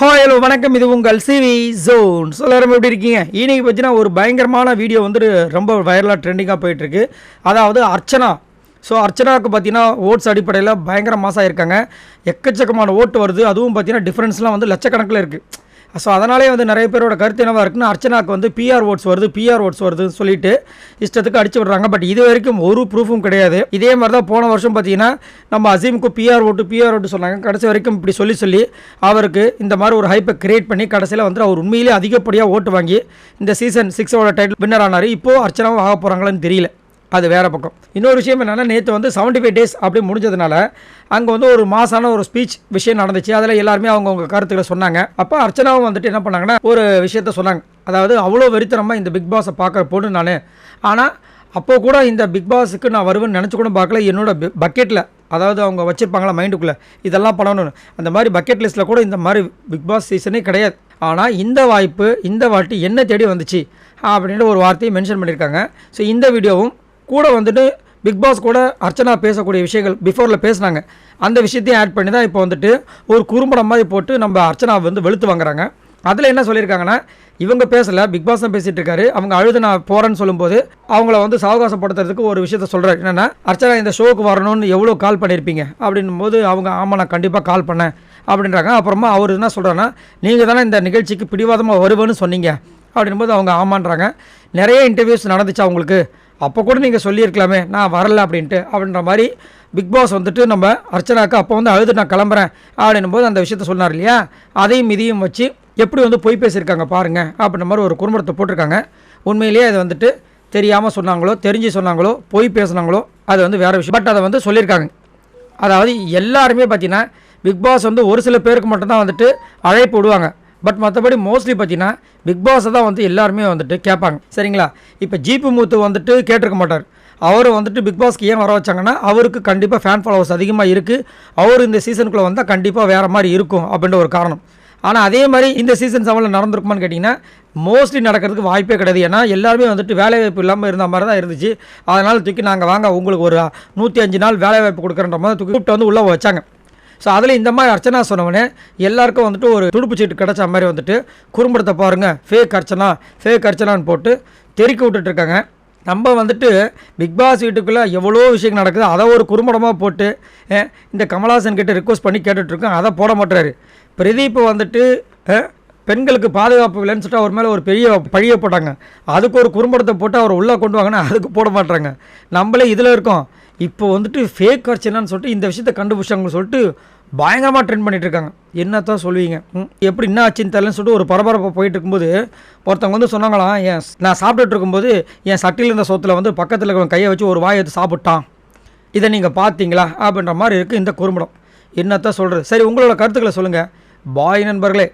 Hi hello வணக்கம். இது உங்கள் சிவி ஜோன் ஸோ எல்லாரும் எப்படி இருக்கீங்க? இன்னைக்கு பார்த்தீங்கன்னா ஒரு பயங்கரமான வீடியோ வந்துட்டு ரொம்ப வைரலாக ட்ரெண்டிங்காக போயிட்டுருக்கு. அதாவது அர்ச்சனா. ஸோ அர்ச்சனாவுக்கு பார்த்தீங்கன்னா ஓட்ஸ் அடிப்படையில் பயங்கர மாசாக இருக்காங்க. எக்கச்சக்கமான ஓட்டு வருது. அதுவும் பார்த்தீங்கன்னா டிஃப்ரென்ஸ்லாம் வந்து லட்சக்கணக்கில் இருக்குது ஸோ அதனாலே வந்து நிறைய பேரோட கருத்து என்னவாக இருக்குன்னு அர்ச்சனாக்கு வந்து பிஆர் ஓட்ஸ் வருது பிஆர் ஓட்ஸ் வருதுன்னு சொல்லிட்டு இஷ்டத்துக்கு அடிச்சு விடுறாங்க. பட் இது வரைக்கும் ஒரு ப்ரூஃபும் கிடையாது. இதே மாதிரி தான் போன வருஷம் பார்த்தீங்கன்னா நம்ம அசீமுக்கு பிஆர் ஓட்டு பிஆர் ஓட்டு சொன்னாங்க. கடைசி வரைக்கும் இப்படி சொல்லி சொல்லி அவருக்கு இந்த மாதிரி ஒரு ஹைப்பை கிரியேட் பண்ணி கடைசியில் வந்து அவர் உண்மையிலே அதிகப்படியாக ஓட்டு வாங்கி இந்த சீசன் சிக்ஸோட டைட்டில் வின்னர் ஆனார். இப்போது அர்ச்சனாவும் ஆக போகிறாங்களான்னு தெரியல. அது வேறு பக்கம். இன்னொரு விஷயம் என்னென்னா நேற்று வந்து செவன்ட்டி ஃபைவ் டேஸ் அப்படி முடிஞ்சதுனால அங்கே வந்து ஒரு மாசான ஒரு ஸ்பீச் விஷயம் நடந்துச்சு. அதில் எல்லாருமே அவங்கவுங்க கருத்துக்களை சொன்னாங்க. அப்போ அர்ச்சனாவும் வந்துட்டு என்ன பண்ணாங்கன்னா ஒரு விஷயத்த சொன்னாங்க. அதாவது அவ்வளோ வெறித்தனமாக இந்த பிக் பாஸை பார்க்குற பொண்ணு நான். ஆனால் அப்போ கூட இந்த பிக் பாஸுக்கு நான் வருவேன்னு நினச்சி கூட பார்க்கல. என்னோட பக்கெட்டில் அதாவது அவங்க வச்சுருப்பாங்களா மைண்டுக்குள்ளே இதெல்லாம் பண்ணணும்னு. அந்த மாதிரி பக்கெட் லிஸ்ட்டில் கூட இந்த மாதிரி பிக் பாஸ் சீசனே கிடையாது. ஆனால் இந்த வாய்ப்பு இந்த வாட்டி என்ன தேடி வந்துச்சு அப்படின்ற ஒரு வார்த்தையை மென்ஷன் பண்ணியிருக்காங்க. ஸோ இந்த வீடியோவும் கூட வந்துட்டு பிக் பாஸ் கூட அர்ச்சனா பேசக்கூடிய விஷயங்கள் பிஃபோரில் பேசுனாங்க. அந்த விஷயத்தையும் ஆட் பண்ணி தான் இப்போ வந்துட்டு ஒரு குறும்படம் மாதிரி போட்டு நம்ம அர்ச்சனா வந்து வெளுத்து வாங்குறாங்க. அதில் என்ன சொல்லியிருக்காங்கன்னா இவங்க பேசலை பிக் பாஸ் தான் பேசிட்டு இருக்காரு. அவங்க அழுது நான் போகிறேன்னு சொல்லும்போது அவங்கள வந்து சாவகாசப்படுத்துறதுக்கு ஒரு விஷயத்த சொல்கிறாரு என்னென்னா அர்ச்சனா இந்த ஷோக்கு வரணும்னு எவ்வளோ கால் பண்ணியிருப்பீங்க? அப்படின்னும் போது அவங்க ஆமாம் நான் கண்டிப்பாக கால் பண்ணேன். அப்படின்றாங்க. அப்புறமா அவர் என்ன சொல்கிறாங்கன்னா நீங்கள் தானே இந்த நிகழ்ச்சிக்கு பிடிவாதமாக வருவேன்னு சொன்னீங்க. அப்படின்போது அவங்க ஆமான்றாங்க. நிறைய இன்டர்வியூஸ் நடந்துச்சு அவங்களுக்கு அப்போ கூட நீங்கள் சொல்லியிருக்கலாமே நான் வரல அப்படின்ட்டு அப்படின்ற மாதிரி பிக் பாஸ் வந்துட்டு நம்ம அர்ச்சனாக்கு அப்போ வந்து அழுது நான் கிளம்புறேன் அப்படின்னும் போது அந்த விஷயத்த சொன்னார் இல்லையா? அதையும் இதையும் வச்சு எப்படி வந்து பொய் பேசியிருக்காங்க பாருங்கள் அப்படின்ற மாதிரி ஒரு குறும்படத்தை போட்டிருக்காங்க. உண்மையிலேயே அது வந்துட்டு தெரியாமல் சொன்னாங்களோ தெரிஞ்சு சொன்னாங்களோ பொய் பேசுனாங்களோ அது வந்து வேறு விஷயம். பட் அதை வந்து சொல்லியிருக்காங்க. அதாவது எல்லாருமே பார்த்தீங்கன்னா பிக் பாஸ் வந்து ஒரு சில பேருக்கு மட்டும்தான் வந்துட்டு அழைப்பு விடுவாங்க. பட் மற்றபடி மோஸ்ட்லி பார்த்தீங்கன்னா பிக் பாஸை தான் வந்து எல்லாருமே வந்துட்டு கேட்பாங்க. சரிங்களா? இப்போ ஜிபி மூத்து வந்துட்டு கேட்டிருக்க மாட்டார். அவர் வந்துட்டு பிக் பாஸ்க்கு ஏன் வர வச்சாங்கன்னா அவருக்கு கண்டிப்பாக ஃபேன் ஃபாலோவர்ஸ் அதிகமாக இருக்குது அவர் இந்த சீசனுக்குள்ளே வந்தால் கண்டிப்பாக வேறு மாதிரி இருக்கும் அப்படின்ற ஒரு காரணம். ஆனால் அதே மாதிரி இந்த சீசன் செவனில் நடந்திருக்குமான்னு கேட்டிங்கன்னா மோஸ்ட்லி நடக்கிறதுக்கு வாய்ப்பே கிடையாது. ஏன்னா எல்லாருமே வந்துட்டு வேலைவாய்ப்பு இல்லாமல் இருந்த மாதிரி தான் இருந்துச்சு. அதனால் தூக்கி நாங்கள் வாங்க உங்களுக்கு ஒரு நூற்றி அஞ்சு நாள் வேலைவாய்ப்பு கொடுக்குறன்ற மாதிரி தூக்கி கூப்பிட்டு வந்து உள்ளே வச்சாங்க. ஸோ அதில் இந்த மாதிரி அர்ச்சனா சொன்னவனே எல்லாருக்கும் வந்துட்டு ஒரு துடுப்பு சீட்டு கிடச்ச மாதிரி வந்துட்டு குறும்படத்தை பாருங்கள் ஃபேக் அர்ச்சனா ஃபேக் அர்ச்சனான்னு போட்டு தெறிக்க விட்டுட்ருக்காங்க. நம்ம வந்துட்டு பிக் பாஸ் வீட்டுக்குள்ளே எவ்வளோ விஷயங்கள் நடக்குது அதை ஒரு குறும்படமாக போட்டு இந்த கமலாசன் கிட்ட ரிக்வஸ்ட் பண்ணி கேட்டுட்ருக்கோம் அதை போட மாட்டுறாரு பிரதீப் வந்துட்டு பெண்களுக்கு பாதுகாப்பு இல்லைன்னு சொல்லிட்டு அவர் மேலே ஒரு பெரிய பழியை போட்டாங்க. அதுக்கு ஒரு குறும்படத்தை போட்டு அவர் உள்ளே கொண்டு வாங்கன்னா அதுக்கு போட மாட்டுறாங்க நம்மளே இதில் இருக்கோம். இப்போ வந்துட்டு ஃபேக் அர்ச்சனான்னு சொல்லிட்டு இந்த விஷயத்தை கண்டுபிடிச்சாங்கன்னு சொல்லிட்டு பயங்கரமாக ட்ரெண்ட் பண்ணிட்டு இருக்காங்க என்னத்தான் சொல்லுவீங்க எப்படி என்ன ஆச்சுன்னு தெரியலன்னு சொல்லிட்டு ஒரு பரபரப்பு போயிட்டு இருக்கும்போது ஒருத்தவங்க வந்து சொன்னாங்களாம் என் நான் சாப்பிட்டுட்டு இருக்கும்போது என் சட்டியில் இருந்த சொத்தில் வந்து பக்கத்தில் இருக்கிற கையை வச்சு ஒரு வாயை எடுத்து சாப்பிட்டான். இதை நீங்கள் பார்த்தீங்களா? அப்படின்ற மாதிரி இருக்குது இந்த குறும்படம். என்னத்தான் சொல்கிறது சரி உங்களோட கருத்துக்களை சொல்லுங்கள் பாய் நண்பர்களே.